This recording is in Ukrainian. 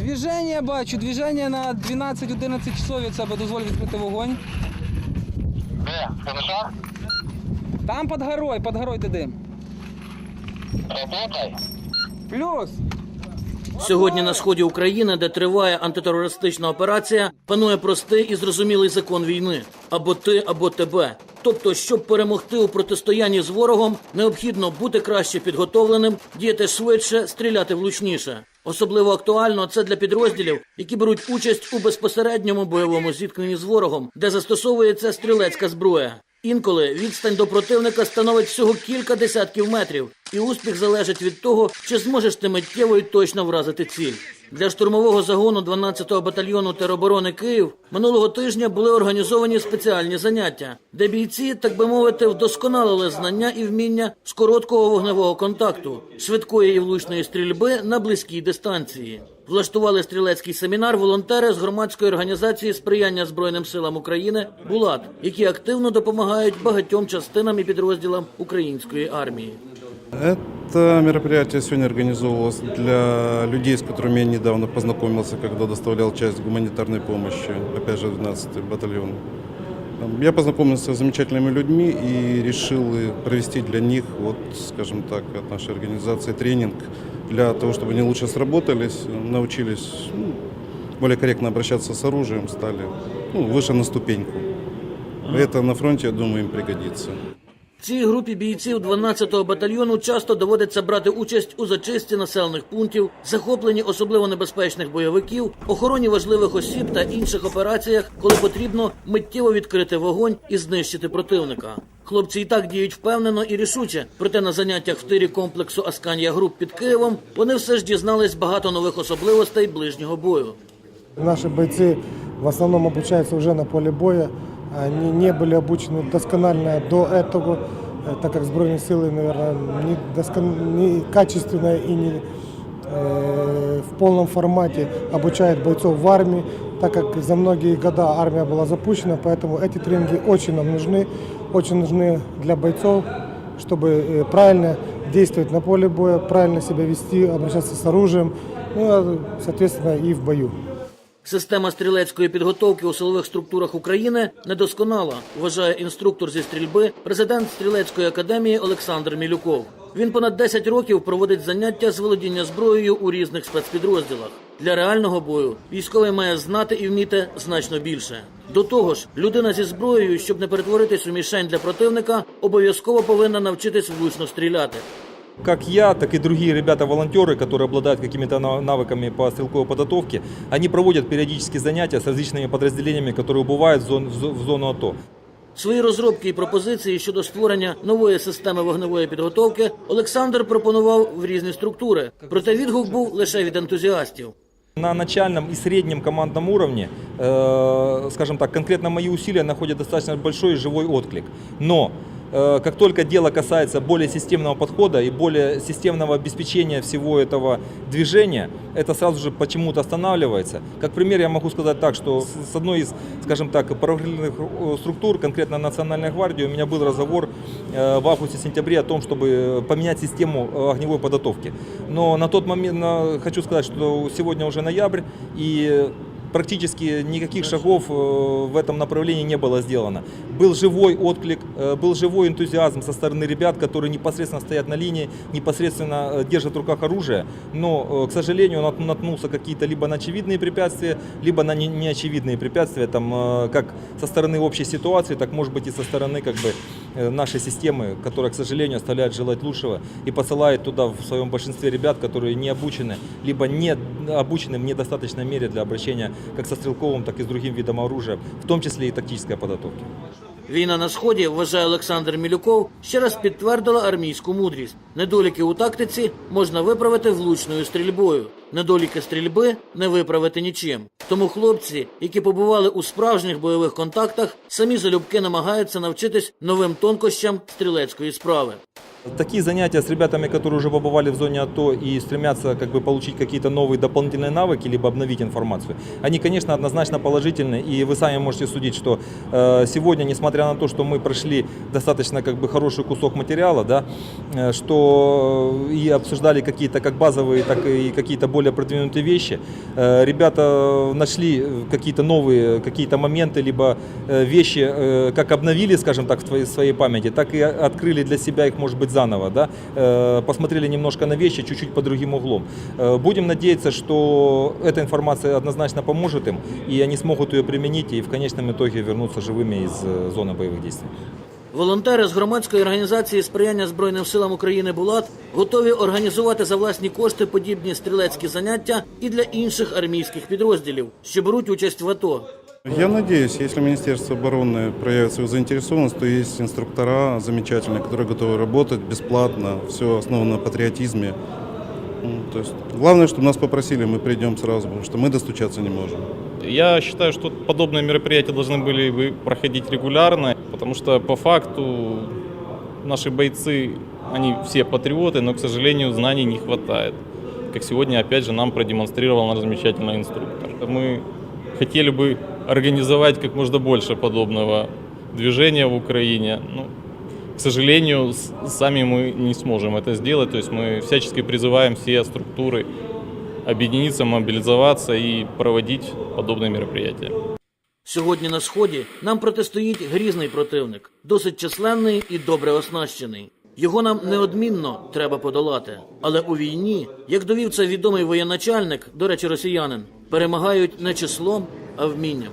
Двіження бачу, двіження на 12-11 часов від себе дозволь відкрити вогонь. Де? Комисар? Там під горою, під горою де дим. Работай. Плюс. Сьогодні на сході України, де триває антитерористична операція, панує простий і зрозумілий закон війни: або ти, або тебе. Тобто, щоб перемогти у протистоянні з ворогом, необхідно бути краще підготовленим, діяти швидше, стріляти влучніше. Особливо актуально це для підрозділів, які беруть участь у безпосередньому бойовому зіткненні з ворогом, де застосовується стрілецька зброя. Інколи відстань до противника становить всього кілька десятків метрів, і успіх залежить від того, чи зможеш ти миттєво і точно вразити ціль. Для штурмового загону 12-го батальйону тероборони Київ минулого тижня були організовані спеціальні заняття, де бійці, так би мовити, вдосконалили знання і вміння з короткого вогневого контакту, швидкої і влучної стрільби на близькій дистанції. Влаштували стрілецький семінар волонтери з громадської організації сприяння Збройним силам України Булат, які активно допомагають багатьом частинам і підрозділам української армії. Это мероприятие сегодня организовывалось для людей, с которыми я недавно познакомился, когда доставлял часть гуманитарной помощи, опять же, 12-й батальон. Я познакомился с замечательными людьми и решил э, провести для них, вот, скажем так, от нашей организации тренинг для того, чтобы они лучше сработались, научились ну, более корректно обращаться с оружием, стали ну, выше на ступеньку. Это на фронте, я думаю, им пригодится. Цій групі бійців 12-го батальйону часто доводиться брати участь у зачистці населених пунктів, захопленні особливо небезпечних бойовиків, охороні важливих осіб та інших операціях, коли потрібно миттєво відкрити вогонь і знищити противника. Хлопці і так діють впевнено і рішуче. Проте на заняттях в тирі комплексу Асканія Груп під Києвом вони все ж дізнались багато нових особливостей ближнього бою. Наши бойцы в основном обучаются уже на поле боя. Они не были обучены досконально до этого, э, так как Збройные силы, наверное, не, доскон... не качественно и не э, в полном формате обучают бойцов в армии, так как за многие года армия была запущена, поэтому эти тренинги очень нам нужны, очень нужны для бойцов, чтобы э, правильно действовать на поле боя, правильно себя вести, обращаться с оружием, ну, а, соответственно, и в бою. Система стрілецької підготовки у силових структурах України недосконала, вважає інструктор зі стрільби, президент стрілецької академії Олександр Мілюков. Він понад 10 років проводить заняття з володіння зброєю у різних спецпідрозділах. Для реального бою військовий має знати і вміти значно більше. До того ж, людина зі зброєю, щоб не перетворитись у мішень для противника, обов'язково повинна навчитись влучно стріляти. как я, так и другие ребята-волонтеры, которые обладают какими-то нав- навыками по стрелковой подготовке, они проводят периодически занятия с различными подразделениями, которые убывают в, зон- в зо- в зону АТО. Свої розробки і пропозиції щодо створення нової системи вогневої підготовки Олександр пропонував в різні структури, проте відгук був лише від ентузіастів. На начальном и среднем командном уровне, э, скажем так, конкретно мои усилия находят достаточно большой и живой отклик. Но э, Как только дело касается более системного подхода и более системного обеспечения всего этого движения, это сразу же почему-то останавливается. Как пример я могу сказать так, что с одной из, скажем так, правоохранительных э, структур, конкретно Национальной гвардии, у меня был разговор э, в августе-сентябре о том, чтобы поменять систему э, огневой подготовки. Но на тот момент хочу сказать, что сегодня уже ноябрь и практически никаких шагов э, в этом направлении не было сделано. Был живой отклик, э, был живой энтузиазм со стороны ребят, которые непосредственно стоят на линии, непосредственно э, держат в руках оружие, но, э, к сожалению, он нат- наткнулся какие-то либо на очевидные препятствия, либо на не- неочевидные препятствия, там, э, как со стороны общей ситуации, так может быть и со стороны как бы, э, нашей системы, которая, к сожалению, оставляет желать лучшего и посылает туда в своем большинстве ребят, которые не обучены, либо не обучены в недостаточной мере для обращения как со стрелковым, так и с другим видом оружия, в том числе и тактической подготовки. Війна на сході, вважає Олександр Мілюков, ще раз підтвердила армійську мудрість. Недоліки у тактиці можна виправити влучною стрільбою. Недоліки стрільби не виправити нічим. Тому хлопці, які побували у справжніх бойових контактах, самі залюбки намагаються навчитись новим тонкощам стрілецької справи. Такие занятия с ребятами, которые уже побывали в зоне АТО и стремятся как бы получить какие-то новые дополнительные навыки, либо обновить информацию, они, конечно, однозначно положительны. И вы сами можете судить, что э, сегодня, несмотря на то, что мы прошли достаточно как бы хороший кусок материала, да, э, что и обсуждали какие-то как базовые, так и какие-то более продвинутые вещи, э, ребята нашли какие-то новые какие-то моменты, либо э, вещи, э, как обновили, скажем так, в твоей, своей памяти, так и открыли для себя их, может быть, заново, да, Э, посмотрели немножко на вещи чуть-чуть под другим углом. Э, Будем надеяться, что эта информация однозначно поможет им, и они смогут ее применить и в конечном итоге вернуться живыми из э, зоны боевых действий. Волонтери з громадської організації сприяння Збройним силам України Булат готові організувати за власні кошти подібні стрілецькі заняття і для інших армійських підрозділів, що беруть участь в АТО. Я надеюсь, если Министерство обороны проявит свою заинтересованность, то есть инструктора замечательные, которые готовы работать бесплатно, все основано на патриотизме. М, То есть главное, чтобы нас попросили, мы придем сразу, потому что мы достучаться не можем. Я считаю, что подобные мероприятия должны были бы проходить регулярно, потому что по факту наши бойцы, они все патриоты, но, к сожалению, знаний не хватает. Как сегодня, опять же, нам продемонстрировал наш замечательный инструктор. Мы хотели бы организовать как можно больше подобного движения в Украине. Ну, к сожалению, с- сами мы не сможем это сделать. То есть мы всячески призываем все структуры объединиться, мобилизоваться и проводить подобные мероприятия. Сьогодні на сході нам протистоїть грізний противник, досить численний і добре оснащений. Його нам неодмінно треба подолати. Але у війні, як довів це відомий воєначальник, до речі, росіянин, перемагають не числом, а вмінням.